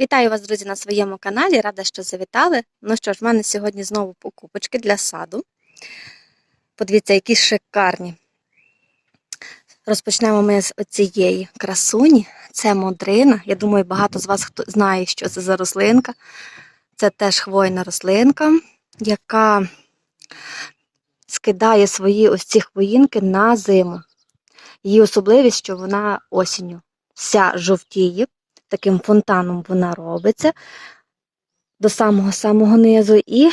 Вітаю вас, друзі, на своєму каналі. Рада, що завітали. Ну що ж, в мене сьогодні знову покупочки для саду. Подивіться, які шикарні. Розпочнемо ми з оцієї красуні. Це модрина. Я думаю, багато з вас хто знає, що це за рослинка. Це теж хвойна рослинка, яка скидає свої ось ці хвоїнки на зиму. Її особливість, що вона осінню вся жовтіє, таким фонтаном вона робиться до самого-самого низу. І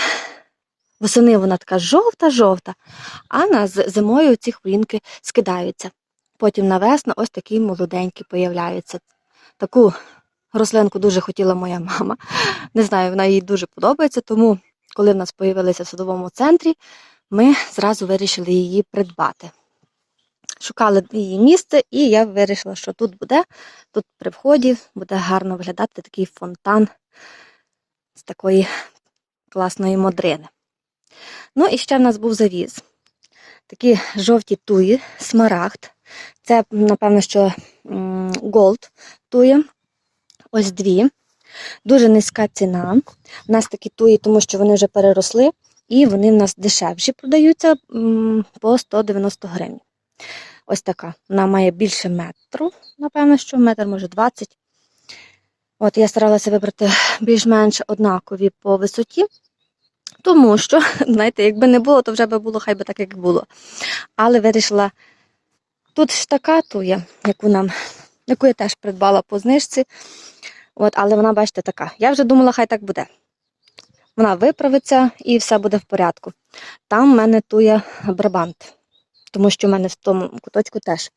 восени вона така жовта-жовта, а на зимою ці хвоїнки скидаються. Потім на весну ось такі молоденькі появляються. Таку рослинку дуже хотіла моя мама. Не знаю, вона їй дуже подобається, тому коли в нас появилися в садовому центрі, ми зразу вирішили її придбати. Шукали її місце, і я вирішила, що тут буде, тут при вході буде гарно виглядати такий фонтан з такої класної модрини. Ну і ще в нас був завіз. Такі жовті туї, смарагд. Це, напевно, що голд туї. Ось дві. Дуже низька ціна. У нас такі туї, тому що вони вже переросли, і вони в нас дешевші продаються по 190 гривень. Ось така. Вона має більше метру, напевно, що метр, може 20. От я старалася вибрати більш-менш однакові по висоті, тому що, знаєте, якби не було, то вже би було, хай би так, як було. Але вирішила, тут ж така туя, яку нам, яку я теж придбала по знижці. От, але вона, бачите, така. Я вже думала, хай так буде. Вона виправиться і все буде в порядку. Там в мене туя брабант тому що в мене в тому куточку теж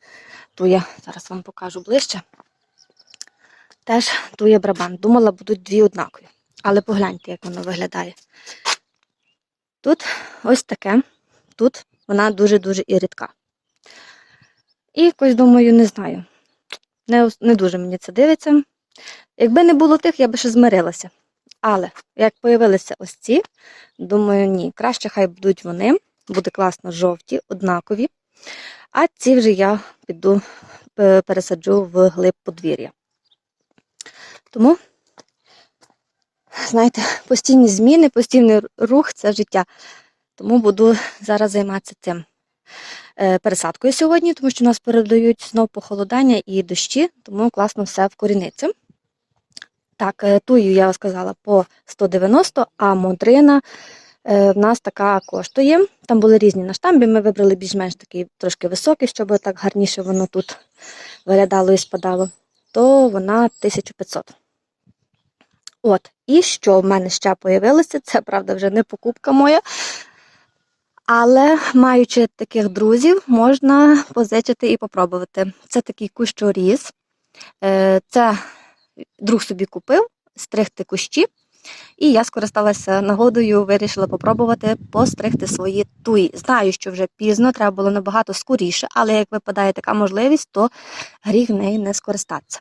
тує, зараз вам покажу ближче. Теж тує брабан. Думала, будуть дві однакові. Але погляньте, як воно виглядає. Тут ось таке, тут вона дуже-дуже і рідка. І якось думаю, не знаю. Не, не дуже мені це дивиться. Якби не було тих, я би ще змирилася. Але як появилися ось ці, думаю, ні, краще хай будуть вони буде класно жовті, однакові. А ці вже я піду пересаджу в глиб подвір'я. Тому, знаєте, постійні зміни, постійний рух це життя. Тому буду зараз займатися цим е, пересадкою сьогодні, тому що нас передають знов похолодання і дощі, тому класно все вкоріниться. Так, е, тую я сказала по 190, а модрина Е, В нас така коштує. Там були різні на штамбі. Ми вибрали більш-менш такий трошки високий, щоб так гарніше воно тут виглядало і спадало. То вона 1500. От, і що в мене ще появилося, це правда вже не покупка моя. Але маючи таких друзів, можна позичити і попробувати. Це такий кущоріз. Е, Це друг собі купив, стригти кущі. І я скористалася нагодою, вирішила попробувати постригти свої туї. Знаю, що вже пізно, треба було набагато скоріше, але як випадає така можливість, то гріх неї не скористатися.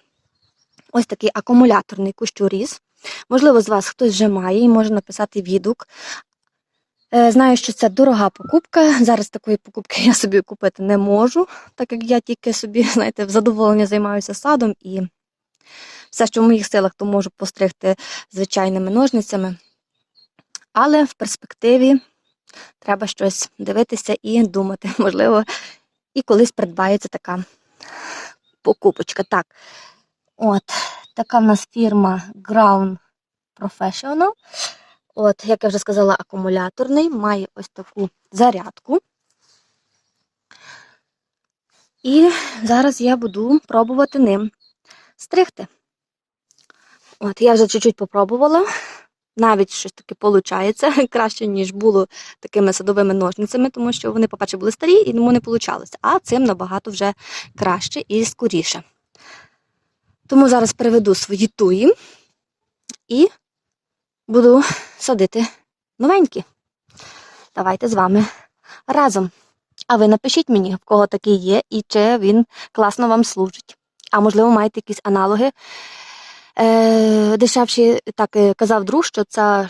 Ось такий акумуляторний кущоріз. Можливо, з вас хтось вже має і може написати відгук. Е, Знаю, що це дорога покупка. Зараз такої покупки я собі купити не можу, так як я тільки собі, знаєте, в задоволення займаюся садом і все, що в моїх силах, то можу постригти звичайними ножницями. Але в перспективі треба щось дивитися і думати. Можливо, і колись придбається така покупочка. Так, от, така в нас фірма Ground Professional. От, як я вже сказала, акумуляторний, має ось таку зарядку. І зараз я буду пробувати ним стригти. От, я вже чуть-чуть попробувала. Навіть щось таке виходить краще, ніж було такими садовими ножницями, тому що вони, по-перше, були старі і тому не вийшло. А цим набагато вже краще і скоріше. Тому зараз переведу свої туї і буду садити новенькі. Давайте з вами разом. А ви напишіть мені, в кого такий є і чи він класно вам служить. А можливо, маєте якісь аналоги Е, дешевші, так казав друг, що ця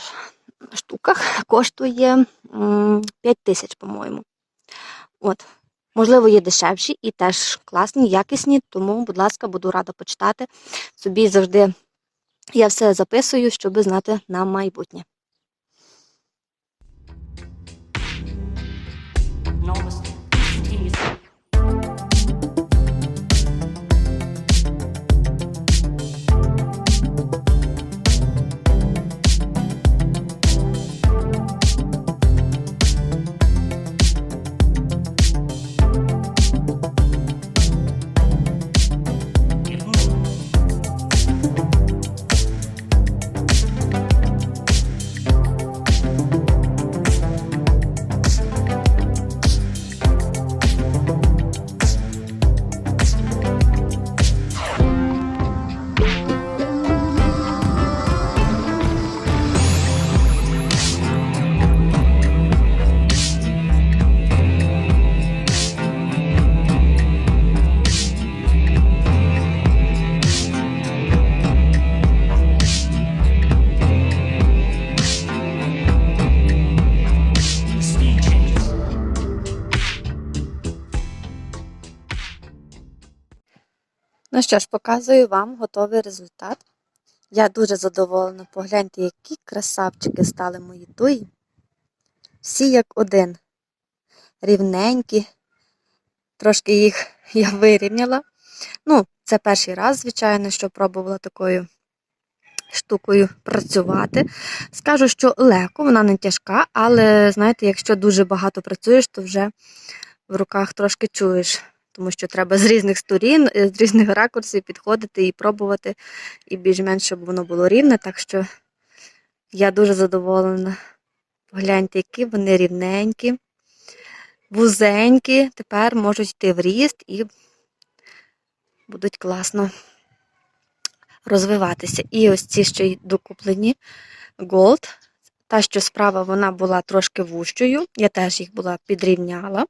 штука коштує 5 тисяч, по-моєму. От. Можливо, є дешевші і теж класні, якісні, тому, будь ласка, буду рада почитати. Собі завжди Я все записую, щоб знати на майбутнє. Ну що ж, показую вам готовий результат. Я дуже задоволена. Погляньте, які красавчики стали мої туї. Всі як один. Рівненькі. Трошки їх я вирівняла. Ну, це перший раз, звичайно, що пробувала такою штукою працювати. Скажу, що легко, вона не тяжка, але знаєте, якщо дуже багато працюєш, то вже в руках трошки чуєш тому що треба з різних сторін, е, з різних ракурсів підходити і пробувати, і більш-менш, щоб воно було рівне. Так що я дуже задоволена. Погляньте, які вони рівненькі, вузенькі, тепер можуть йти в ріст і будуть класно розвиватися. І ось ці ще й докуплені Gold. Та, що справа вона була трошки вущою, я теж їх була підрівняла.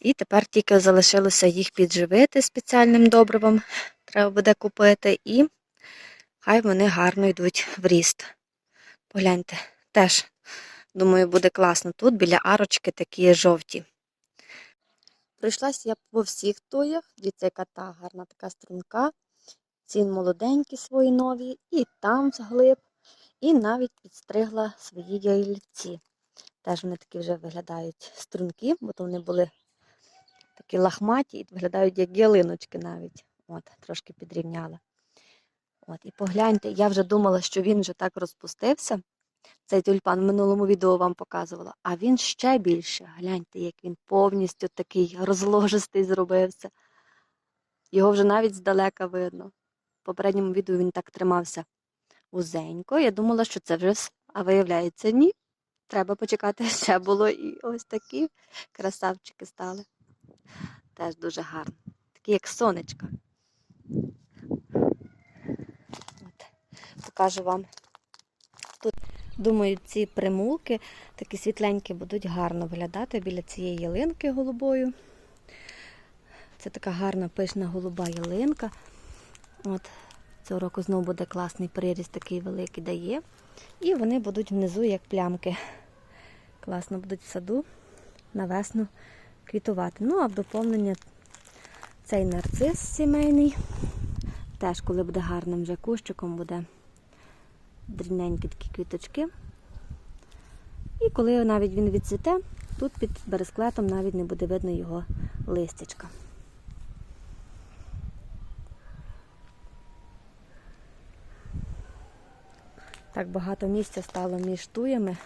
І тепер тільки залишилося їх підживити спеціальним добривом. Треба буде купити, і хай вони гарно йдуть в ріст. Погляньте, теж, думаю, буде класно. Тут біля арочки такі жовті. Пройшлася я по всіх туях. Дивіться, яка та гарна така струнка. Ці молоденькі свої нові, і там зглиб, і навіть підстригла свої яйці. Теж вони такі вже виглядають струнки, бо то вони були такі лахматі і виглядають як ялиночки навіть. От, трошки підрівняла. От, і погляньте, я вже думала, що він вже так розпустився. Цей тюльпан в минулому відео вам показувала, а він ще більше. Гляньте, як він повністю такий розложистий зробився. Його вже навіть здалека видно. В попередньому відео він так тримався вузенько. Я думала, що це вже все. А виявляється, ні. Треба почекати, ще було і ось такі красавчики стали. Теж дуже гарно. Такі, як сонечка. От. Покажу вам. Тут, думаю, ці примулки такі світленькі будуть гарно виглядати біля цієї ялинки голубою. Це така гарна пишна голуба ялинка. От. Цього року знову буде класний приріст, такий великий дає. І вони будуть внизу, як плямки. Класно будуть в саду на весну квітувати. Ну, а в доповнення цей нарцис сімейний. Теж, коли буде гарним вже кущиком, буде дрібненькі такі квіточки. І коли навіть він відцвіте, тут під бересклетом навіть не буде видно його листячка. Так багато місця стало між туями.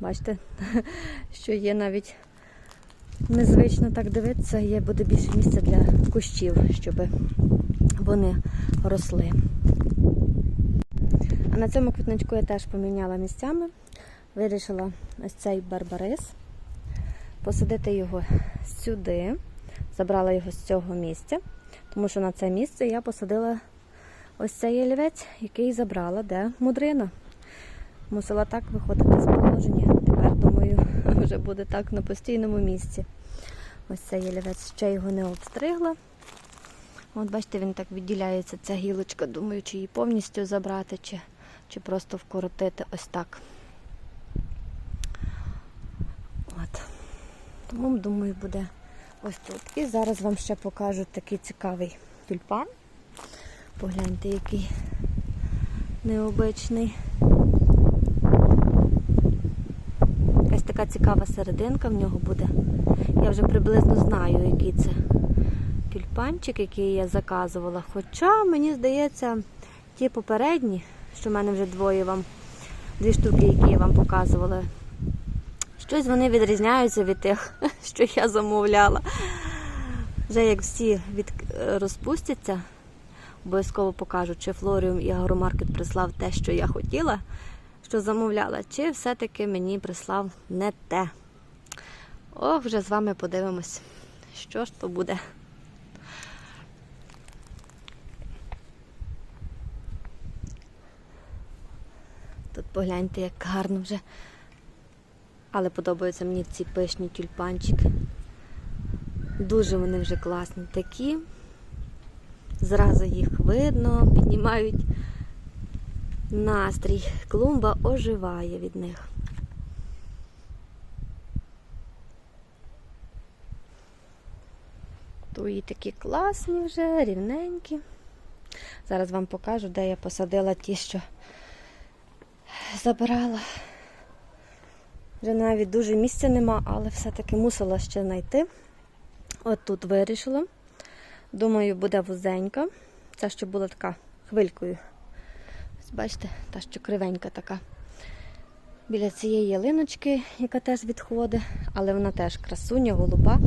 Бачите, що є навіть незвично так дивитися, є буде більше місця для кущів, щоб вони росли. А на цьому квітничку я теж поміняла місцями. Вирішила ось цей барбарис, посадити його сюди, забрала його з цього місця, тому що на це місце я посадила ось цей ялівець, який забрала, де мудрина. Мусила так виходити з положення. Тепер, думаю, вже буде так на постійному місці. Ось цей ялівець ще його не обстригла. От бачите, він так відділяється, ця гілочка. Думаю, чи її повністю забрати, чи, чи просто вкоротити ось так. От. Тому, думаю, буде ось тут. І зараз вам ще покажу такий цікавий тюльпан. Погляньте, який необичний. Така цікава серединка в нього буде. Я вже приблизно знаю, який це тюльпанчик, який я заказувала. Хоча, мені здається, ті попередні, що в мене вже двоє вам, дві штуки, які я вам показувала, щось вони відрізняються від тих, що я замовляла. Вже як всі від... розпустяться, обов'язково покажу, чи Флоріум і Агромаркет прислав те, що я хотіла, що замовляла, чи все-таки мені прислав не те. Ох, вже з вами подивимось, що ж то буде. Тут погляньте, як гарно вже. Але подобаються мені ці пишні тюльпанчики. Дуже вони вже класні такі. Зразу їх видно, піднімають настрій. Клумба оживає від них. Туї такі класні вже, рівненькі. Зараз вам покажу, де я посадила ті, що забирала. Вже навіть дуже місця нема, але все-таки мусила ще знайти. От тут вирішила. Думаю, буде вузенька. Ця, що була така хвилькою. Ось бачите, та що кривенька така. Біля цієї ялиночки, яка теж відходить, але вона теж красуня, голуба.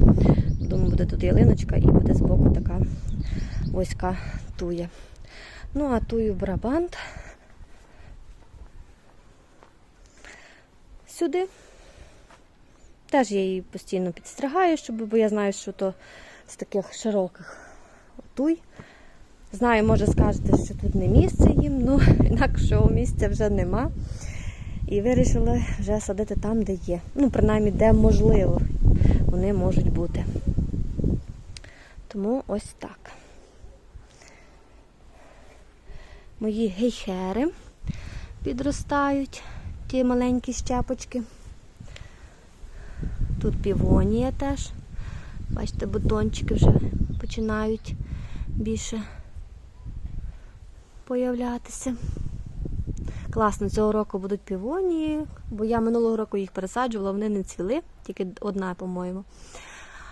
Думаю, буде тут ялиночка і буде збоку така вузька туя. Ну, а тую брабант. Сюди. Теж я її постійно підстригаю, бо я знаю, що то з таких широких туй. Знаю, може скажете, що тут не місце їм, ну інакшого місця вже нема. І вирішили вже садити там, де є. Ну, принаймні, де можливо, вони можуть бути. Тому ось так. Мої гейхери підростають, ті маленькі щепочки. Тут півонія теж. Бачите, бутончики вже починають більше появлятися. Класно, цього року будуть півонії, бо я минулого року їх пересаджувала, вони не цвіли, тільки одна, по-моєму.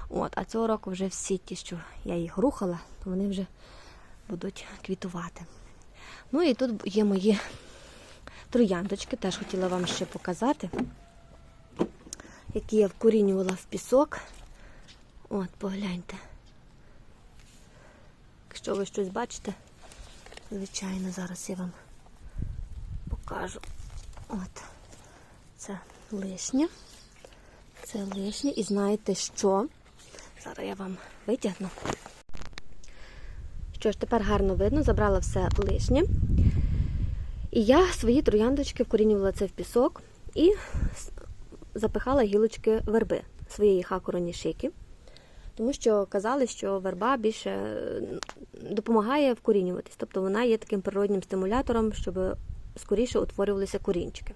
От, а цього року вже всі ті, що я їх рухала, то вони вже будуть квітувати. Ну і тут є мої трояндочки, теж хотіла вам ще показати, які я вкорінювала в пісок. От, погляньте. Якщо ви щось бачите, звичайно, зараз я вам покажу. От. Це лишнє. Це лишнє. І знаєте що? Зараз я вам витягну. Що ж, тепер гарно видно, забрала все лишнє. І я свої трояндочки вкорінювала це в пісок і запихала гілочки верби своєї хакороні шики. Тому що казали, що верба більше е, допомагає вкорінюватись. Тобто вона є таким природнім стимулятором, щоб скоріше утворювалися корінчики.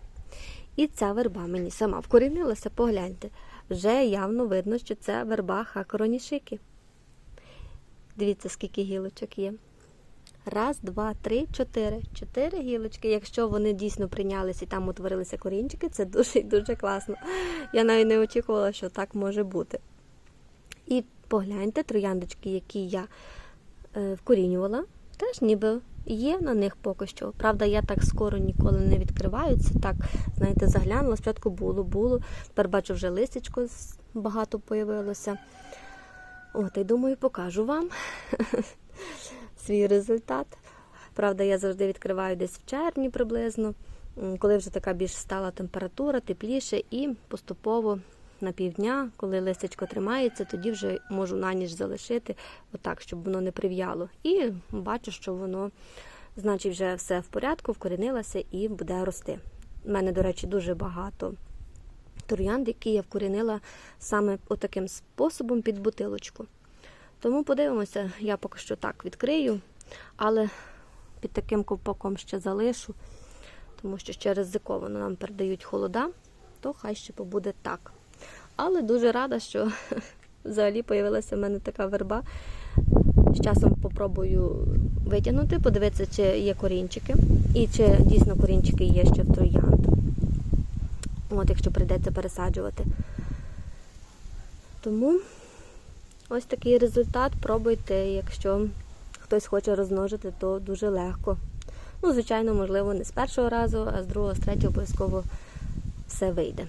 І ця верба мені сама вкорінилася, погляньте. Вже явно видно, що це верба хакороні шики. Дивіться, скільки гілочок є. Раз, два, три, чотири. Чотири гілочки. Якщо вони дійсно прийнялися і там утворилися корінчики, це дуже і дуже класно. Я навіть не очікувала, що так може бути. І погляньте, трояндочки, які я е, вкорінювала, теж ніби є на них поки що. Правда, я так скоро ніколи не відкриваю. Це так, знаєте, заглянула. Спочатку було, було. Тепер бачу, вже листячко з- багато появилося. От, і думаю, покажу вам свій результат. Правда, я завжди відкриваю десь в червні приблизно, коли вже така більш стала температура, тепліше, і поступово на півдня, коли листячко тримається, тоді вже можу на ніч залишити, отак, щоб воно не прив'яло. І бачу, що воно, значить, вже все в порядку, вкорінилося і буде рости. У мене, до речі, дуже багато троянд, які я вкорінила саме отаким способом під бутилочку. Тому подивимося, я поки що так відкрию, але під таким ковпаком ще залишу, тому що ще ризиковано нам передають холода, то хай ще побуде так. Але дуже рада, що взагалі появилася в мене така верба. З часом попробую витягнути, подивитися, чи є корінчики, і чи дійсно корінчики є ще в троянд. От, якщо прийдеться пересаджувати. Тому ось такий результат. Пробуйте, якщо хтось хоче розмножити, то дуже легко. Ну, звичайно, можливо, не з першого разу, а з другого, з третього обов'язково все вийде.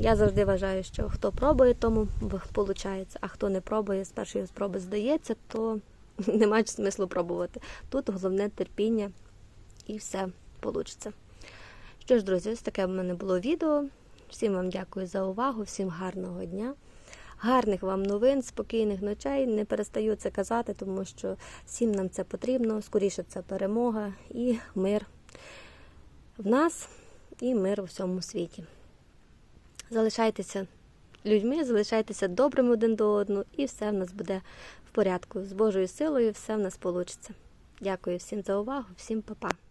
Я завжди вважаю, що хто пробує, тому виходить, а хто не пробує, з першої спроби здається, то немає смислу пробувати. Тут головне терпіння і все вийде. Що ж, друзі, ось таке в мене було відео. Всім вам дякую за увагу, всім гарного дня. Гарних вам новин, спокійних ночей. Не перестаю це казати, тому що всім нам це потрібно. Скоріше це перемога і мир в нас, і мир у всьому світі. Залишайтеся людьми, залишайтеся добрими один до одного, і все в нас буде в порядку. З Божою силою все в нас вийде. Дякую всім за увагу, всім па-па.